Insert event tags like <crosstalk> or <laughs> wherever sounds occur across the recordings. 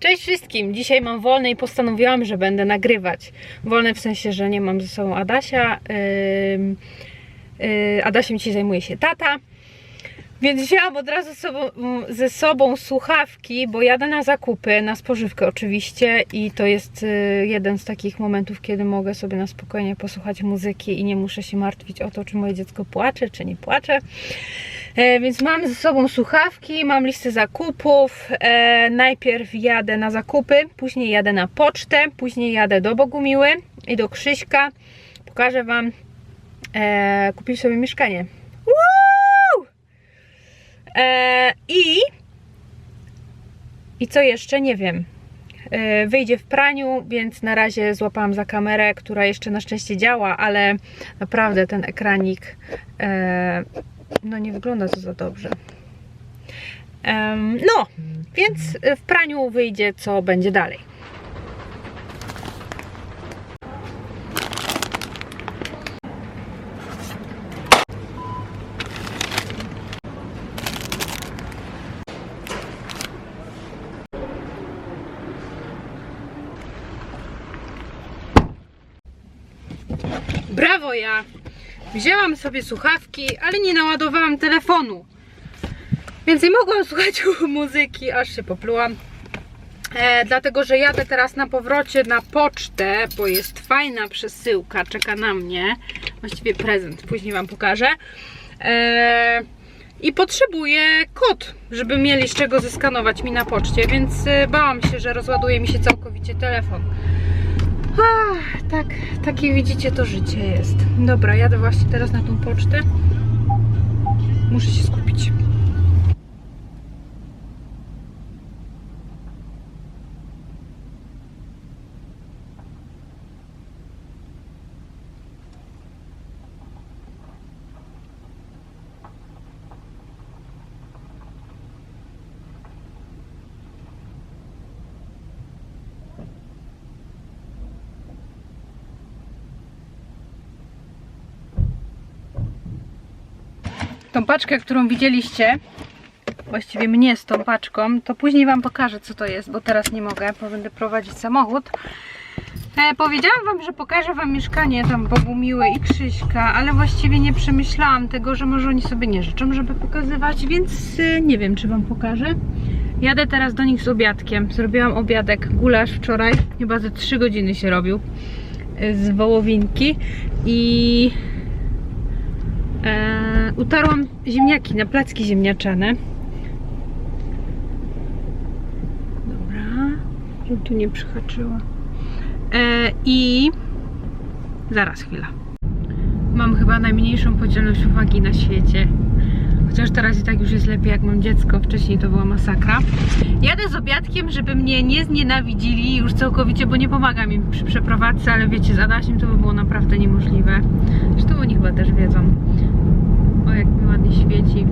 Cześć wszystkim! Dzisiaj mam wolne i postanowiłam, że będę nagrywać. Wolne w sensie, że nie mam ze sobą Adasia. Ym, yy, Adasiem dzisiaj zajmuje się tata. Więc wzięłam od razu sobą, ze sobą słuchawki, bo jadę na zakupy, na spożywkę oczywiście i to jest y, jeden z takich momentów, kiedy mogę sobie na spokojnie posłuchać muzyki i nie muszę się martwić o to, czy moje dziecko płacze, czy nie płacze. E, więc mam ze sobą słuchawki, mam listę zakupów. E, najpierw jadę na zakupy, później jadę na pocztę, później jadę do Bogumiły i do Krzyśka. Pokażę Wam. E, kupili sobie mieszkanie. Woo! I i co jeszcze? Nie wiem. Wyjdzie w praniu, więc na razie złapałam za kamerę, która jeszcze na szczęście działa, ale naprawdę ten ekranik no nie wygląda to za dobrze. Em, no, więc w praniu wyjdzie, co będzie dalej. Brawo ja! Wzięłam sobie słuchawki, ale nie naładowałam telefonu. Więc nie mogłam <laughs> słuchać muzyki, aż się poplułam. E, dlatego, że jadę teraz na powrocie na pocztę, bo jest fajna przesyłka, czeka na mnie. Właściwie prezent, później Wam pokażę. E, I potrzebuję kod, żeby mieli z czego zeskanować mi na poczcie, więc e, bałam się, że rozładuje mi się całkowicie telefon. Ach, tak, takie widzicie to życie jest. Dobra, jadę właśnie teraz na tą pocztę. Muszę się skupić. Tą paczkę, którą widzieliście, właściwie mnie z tą paczką, to później Wam pokażę, co to jest, bo teraz nie mogę, bo będę prowadzić samochód. E, powiedziałam Wam, że pokażę Wam mieszkanie tam Bogumiły i Krzyśka, ale właściwie nie przemyślałam tego, że może oni sobie nie życzą, żeby pokazywać, więc e, nie wiem, czy Wam pokażę. Jadę teraz do nich z obiadkiem. Zrobiłam obiadek, gulasz wczoraj, chyba ze 3 godziny się robił, e, z wołowinki i utarłam ziemniaki na placki ziemniaczane. Dobra, żeby tu nie przyhaczyła. E, I zaraz chwila. Mam chyba najmniejszą podzielność uwagi na świecie. Chociaż teraz i tak już jest lepiej, jak mam dziecko. Wcześniej to była masakra. Jadę z obiadkiem, żeby mnie nie znienawidzili już całkowicie, bo nie pomagam im przy przeprowadzce, ale wiecie, z Adasiem to by było naprawdę niemożliwe. Zresztą oni chyba też wiedzą. O, jak mi ładnie świeci.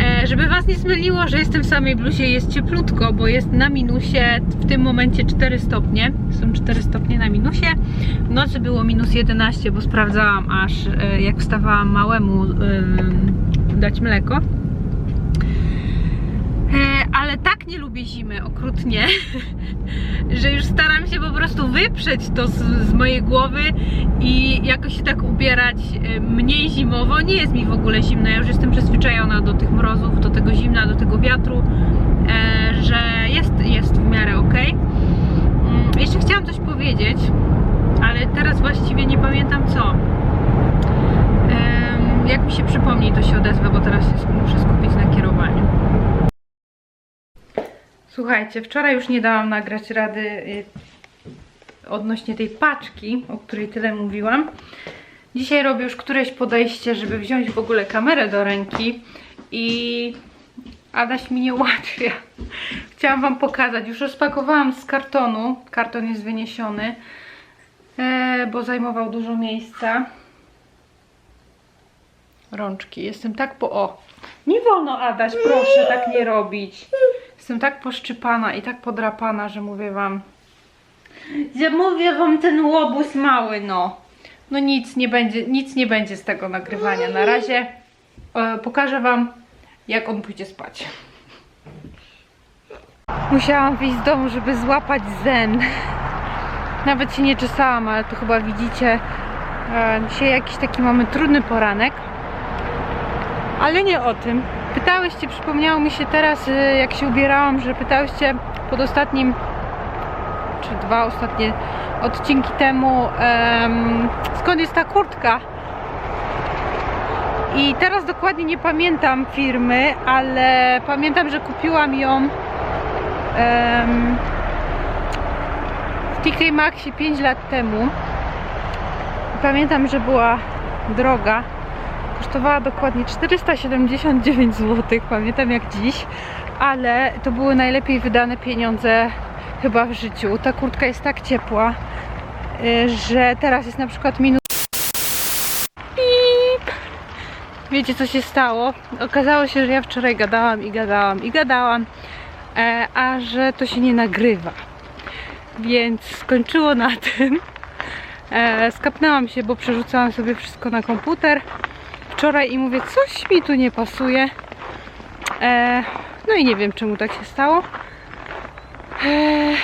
E, żeby Was nie zmyliło, że jestem w samej bluzie jest cieplutko, bo jest na minusie w tym momencie 4 stopnie. Są 4 stopnie na minusie. W nocy było minus 11, bo sprawdzałam aż e, jak wstawałam małemu e, dać mleko. Ale tak nie lubię zimy, okrutnie, <laughs> że już staram się po prostu wyprzeć to z, z mojej głowy i jakoś się tak ubierać e, mniej zimowo. Nie jest mi w ogóle zimno, ja już jestem przyzwyczajona do tych mrozów, do tego zimna, do tego wiatru, e, że jest, jest w miarę ok. Jeszcze chciałam coś powiedzieć, ale teraz właściwie nie pamiętam co. Jak mi się przypomni, to się odezwę, bo teraz muszę skupić na kierowaniu. Słuchajcie, wczoraj już nie dałam nagrać rady y, odnośnie tej paczki, o której tyle mówiłam. Dzisiaj robię już któreś podejście, żeby wziąć w ogóle kamerę do ręki i Adaś mi nie ułatwia. Chciałam Wam pokazać. Już rozpakowałam z kartonu. Karton jest wyniesiony, e, bo zajmował dużo miejsca. Rączki. Jestem tak po... O! Nie wolno, Adaś, proszę tak nie robić. Jestem tak poszczypana i tak podrapana, że mówię Wam... Że mówię Wam ten łobuz mały, no. No nic nie będzie, nic nie będzie z tego nagrywania. Na razie e, pokażę Wam, jak on pójdzie spać. Musiałam wyjść z domu, żeby złapać zen. Nawet się nie czesałam, ale to chyba widzicie. e, Dzisiaj jakiś taki mamy trudny poranek. Ale nie o tym. Pytałyście, przypomniało mi się teraz, e, jak się ubierałam, że pytałyście pod ostatnim, czy dwa ostatnie odcinki temu, em, skąd jest ta kurtka. I teraz dokładnie nie pamiętam firmy, ale pamiętam, że kupiłam ją em, w TK Maxie 5 lat temu. I Pamiętam, że była droga. Kosztowała dokładnie 479 zł, pamiętam jak dziś, ale to były najlepiej wydane pieniądze chyba w życiu. Ta kurtka jest tak ciepła, y, że teraz jest na przykład minus. Pip! Wiecie co się stało? Okazało się, że ja wczoraj gadałam i gadałam i gadałam, e, a że to się nie nagrywa. Więc skończyło na tym. E, skapnęłam się, bo przerzucałam sobie wszystko na komputer wczoraj i mówię, coś mi tu nie pasuje. E, no i nie wiem, czemu tak się stało. E,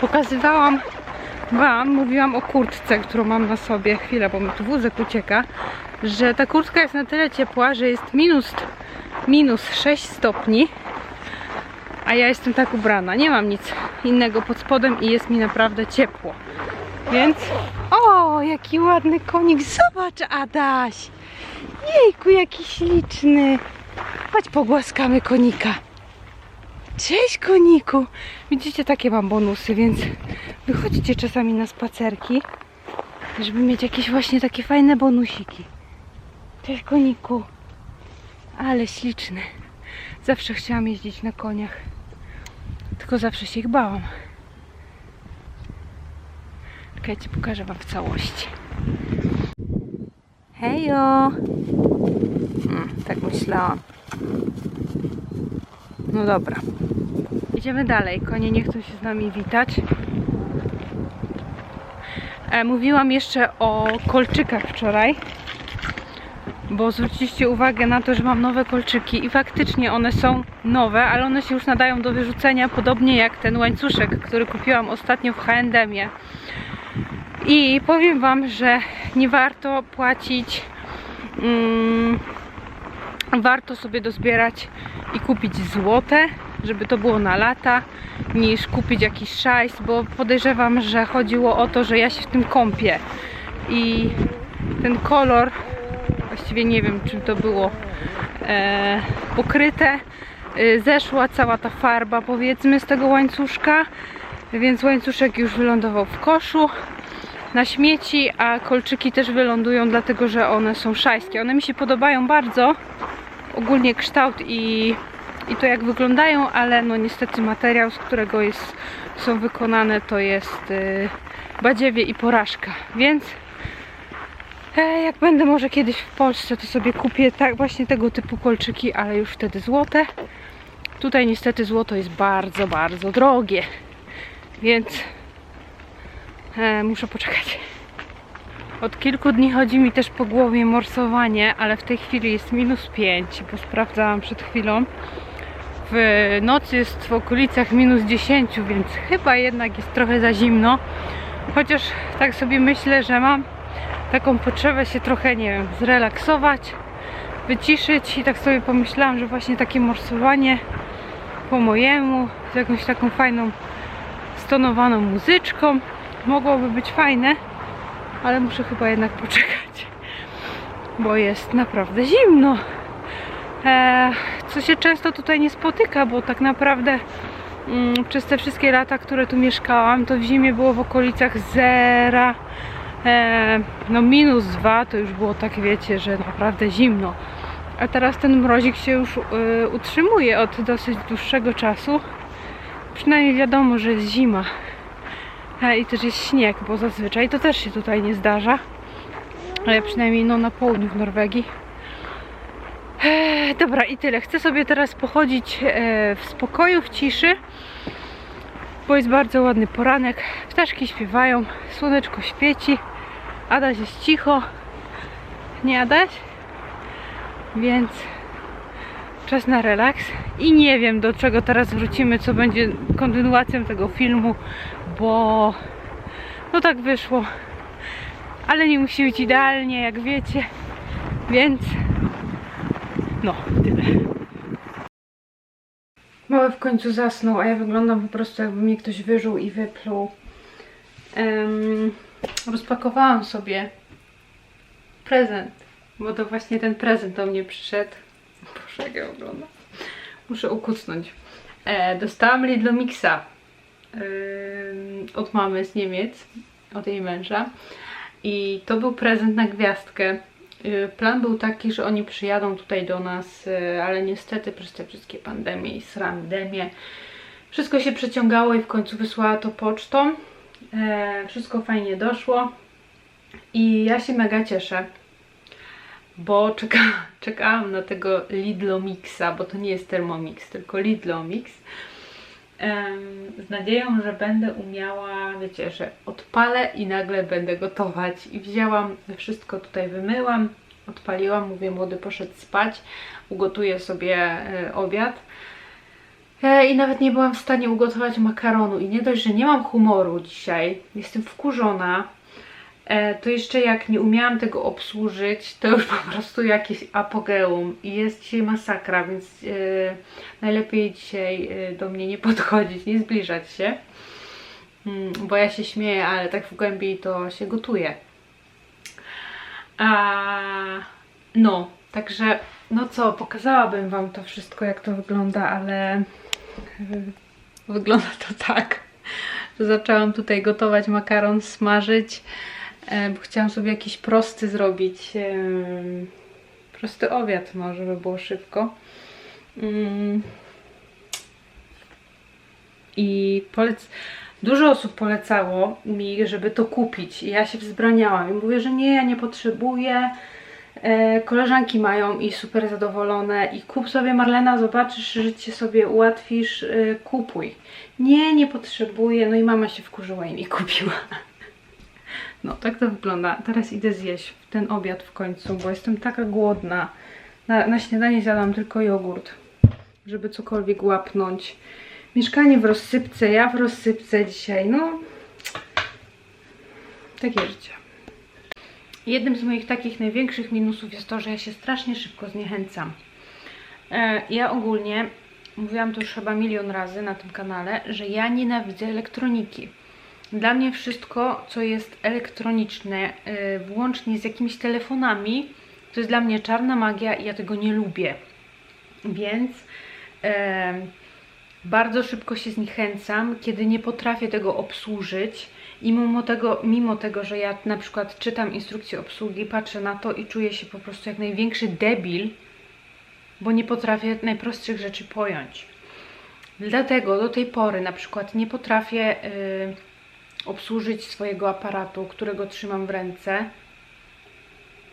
pokazywałam Wam, mówiłam o kurtce, którą mam na sobie. Chwila, bo mi tu wózek ucieka. Że ta kurtka jest na tyle ciepła, że jest minus, minus 6 stopni. A ja jestem tak ubrana. Nie mam nic innego pod spodem i jest mi naprawdę ciepło. Więc... O, jaki ładny konik. Zobacz, Adaś. Jejku, jaki śliczny. Chodź pogłaskamy konika. Cześć koniku. Widzicie, takie mam bonusy, więc wychodźcie czasami na spacerki, żeby mieć jakieś właśnie takie fajne bonusiki. Cześć koniku. Ale śliczny. Zawsze chciałam jeździć na koniach. Tylko zawsze się ich bałam. Czekajcie, pokażę wam w całości. Hejo! Hmm, tak myślałam. No dobra. Idziemy dalej. Konie nie chcą się z nami witać. E, mówiłam jeszcze o kolczykach wczoraj, bo zwróciliście uwagę na to, że mam nowe kolczyki i faktycznie one są nowe, ale one się już nadają do wyrzucenia, podobnie jak ten łańcuszek, który kupiłam ostatnio w H&M-ie. I powiem Wam, że nie warto płacić mm, warto sobie dozbierać i kupić złote, żeby to było na lata, niż kupić jakiś szajs, bo podejrzewam, że chodziło o to, że ja się w tym kąpię. I ten kolor, właściwie nie wiem, czym to było e, pokryte, e, zeszła cała ta farba, powiedzmy, z tego łańcuszka, więc łańcuszek już wylądował w koszu na śmieci, a kolczyki też wylądują, dlatego że one są szajskie. One mi się podobają bardzo, ogólnie kształt i, i to jak wyglądają, ale no niestety materiał, z którego jest, są wykonane to jest y, badziewie i porażka, więc e, jak będę może kiedyś w Polsce, to sobie kupię tak właśnie tego typu kolczyki, ale już wtedy złote. Tutaj niestety złoto jest bardzo, bardzo drogie, więc e, muszę poczekać. Od kilku dni chodzi mi też po głowie morsowanie, ale w tej chwili jest minus 5, bo sprawdzałam przed chwilą. W nocy jest w okolicach minus 10, więc chyba jednak jest trochę za zimno. Chociaż tak sobie myślę, że mam taką potrzebę się trochę, nie wiem, zrelaksować, wyciszyć i tak sobie pomyślałam, że właśnie takie morsowanie po mojemu, z jakąś taką fajną stonowaną muzyczką mogłoby być fajne ale muszę chyba jednak poczekać, bo jest naprawdę zimno. E, co się często tutaj nie spotyka, bo tak naprawdę mm, przez te wszystkie lata, które tu mieszkałam, to w zimie było w okolicach zera, e, no minus dwa, to już było tak, wiecie, że naprawdę zimno. A teraz ten mrozik się już e, utrzymuje od dosyć dłuższego czasu. Przynajmniej wiadomo, że jest zima. I też jest śnieg, bo zazwyczaj to też się tutaj nie zdarza. Ale przynajmniej no, na południu w Norwegii. E, dobra, i tyle. Chcę sobie teraz pochodzić e, w spokoju, w ciszy, bo jest bardzo ładny poranek. Ptaszki śpiewają, słoneczko świeci, Adaś jest cicho. Nie Adaś? Więc czas na relaks i nie wiem do czego teraz wrócimy, co będzie kontynuacją tego filmu, bo no tak wyszło. Ale nie musi być idealnie, jak wiecie, więc no, tyle. Mały w końcu zasnął, a ja wyglądam po prostu jakby mnie ktoś wyżył i wypluł. Em, rozpakowałam sobie prezent, bo to właśnie ten prezent do mnie przyszedł. Boże, jak ja wyglądam. Muszę ukucnąć. E, dostałam Lidl Mixa od mamy z Niemiec, od jej męża. I to był prezent na gwiazdkę. Y, Plan był taki, że oni przyjadą tutaj do nas, y, ale niestety przez te wszystkie pandemie i srandemie wszystko się przeciągało i w końcu wysłała to pocztą. E, Wszystko fajnie doszło i ja się mega cieszę, bo czeka, <laughs> czekałam na tego Lidlo Mixa, bo to nie jest Thermomix, tylko Lidlo Mix. Z nadzieją, że będę umiała, wiecie, że odpalę i nagle będę gotować. I wzięłam, wszystko tutaj wymyłam, odpaliłam, mówię, młody poszedł spać, ugotuję sobie e, obiad. E, I nawet nie byłam w stanie ugotować makaronu. I nie dość, że nie mam humoru dzisiaj, jestem wkurzona, to jeszcze jak nie umiałam tego obsłużyć, to już po prostu jakieś apogeum. I jest dzisiaj masakra, więc e, najlepiej dzisiaj e, do mnie nie podchodzić, nie zbliżać się. Mm, Bo ja się śmieję, ale tak w głębi to się gotuje. A, no, także, no co, pokazałabym Wam to wszystko, jak to wygląda, ale wygląda to tak, że zaczęłam tutaj gotować makaron, smażyć, e, bo chciałam sobie jakiś prosty zrobić, em, prosty obiad może by było szybko. Mm. I polec... Dużo osób polecało mi, żeby to kupić. I ja się wzbraniałam i mówię, że nie, ja nie potrzebuję. E, koleżanki mają i super zadowolone. I kup sobie Marlena, zobaczysz, życie sobie ułatwisz, e, kupuj. Nie, nie potrzebuję. No i mama się wkurzyła i mi kupiła. No, tak to wygląda. Teraz idę zjeść ten obiad w końcu, bo jestem taka głodna. Na, na śniadanie zjadłam tylko jogurt, żeby cokolwiek łapnąć. Mieszkanie w rozsypce, ja w rozsypce dzisiaj, no takie życie. Jednym z moich takich największych minusów jest to, że ja się strasznie szybko zniechęcam. E, Ja ogólnie, mówiłam to już chyba milion razy na tym kanale, że ja nienawidzę elektroniki. Dla mnie wszystko, co jest elektroniczne, e, włącznie z jakimiś telefonami, to jest dla mnie czarna magia i ja tego nie lubię. Więc e, bardzo szybko się zniechęcam, kiedy nie potrafię tego obsłużyć i mimo tego, mimo tego, że ja na przykład czytam instrukcję obsługi, patrzę na to i czuję się po prostu jak największy debil, bo nie potrafię najprostszych rzeczy pojąć. Dlatego do tej pory na przykład nie potrafię y, obsłużyć swojego aparatu, którego trzymam w ręce,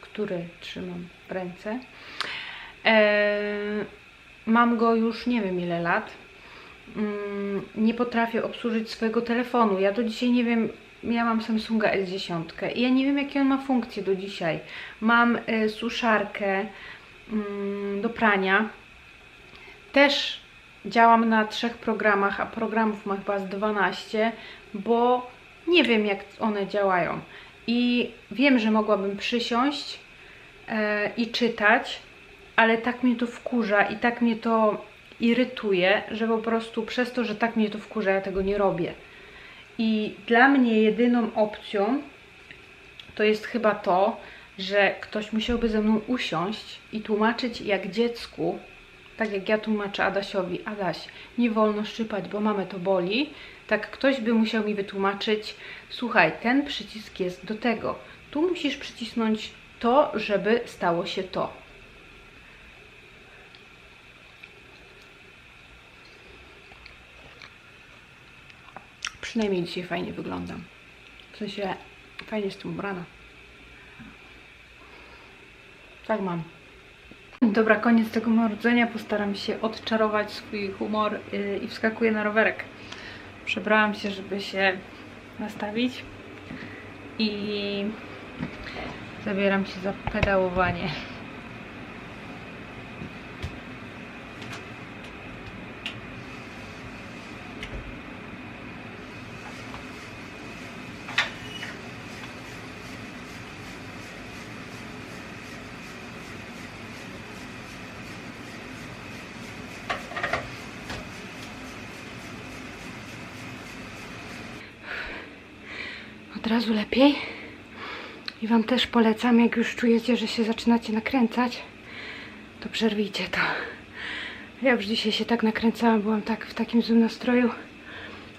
który trzymam w ręce. E, mam go już nie wiem ile lat. Mm, nie potrafię obsłużyć swojego telefonu. Ja do dzisiaj nie wiem, ja mam Samsunga S10 i ja nie wiem jakie on ma funkcje do dzisiaj. Mam y, suszarkę mm, do prania. Też działam na trzech programach, a programów ma chyba z 12, bo nie wiem jak one działają. I wiem, że mogłabym przysiąść e, i czytać, ale tak mnie to wkurza i tak mnie to irytuje, że po prostu przez to, że tak mnie to wkurza, ja tego nie robię. I dla mnie jedyną opcją to jest chyba to, że ktoś musiałby ze mną usiąść i tłumaczyć jak dziecku, tak jak ja tłumaczę Adasiowi, Adaś, nie wolno szczypać, bo mamy to boli, tak ktoś by musiał mi wytłumaczyć, słuchaj, ten przycisk jest do tego, tu musisz przycisnąć to, żeby stało się to. Przynajmniej dzisiaj fajnie wyglądam. W sensie fajnie jestem ubrana. Tak mam. Dobra, koniec tego marudzenia. Postaram się odczarować swój humor yy, i wskakuję na rowerek. Przebrałam się, żeby się nastawić i zabieram się za pedałowanie. od razu lepiej. I Wam też polecam, jak już czujecie, że się zaczynacie nakręcać, to przerwijcie to. Ja już dzisiaj się tak nakręcałam, byłam tak w takim złym nastroju,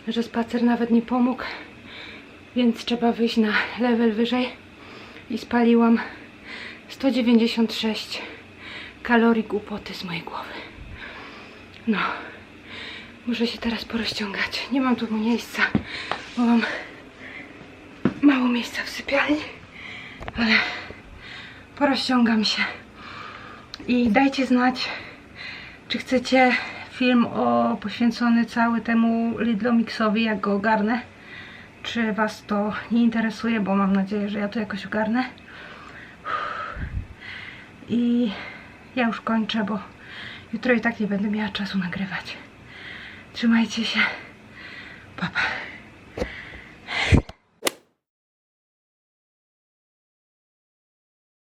że spacer nawet nie pomógł, więc trzeba wyjść na level wyżej i spaliłam 196 kalorii głupoty z mojej głowy. No, muszę się teraz porozciągać. Nie mam tu miejsca, bo mam mało miejsca w sypialni, ale porozciągam się. I dajcie znać, czy chcecie film o, poświęcony cały temu Lidlomixowi, jak go ogarnę. Czy Was to nie interesuje, bo mam nadzieję, że ja to jakoś ogarnę. I ja już kończę, bo jutro i tak nie będę miała czasu nagrywać. Trzymajcie się. Pa, pa.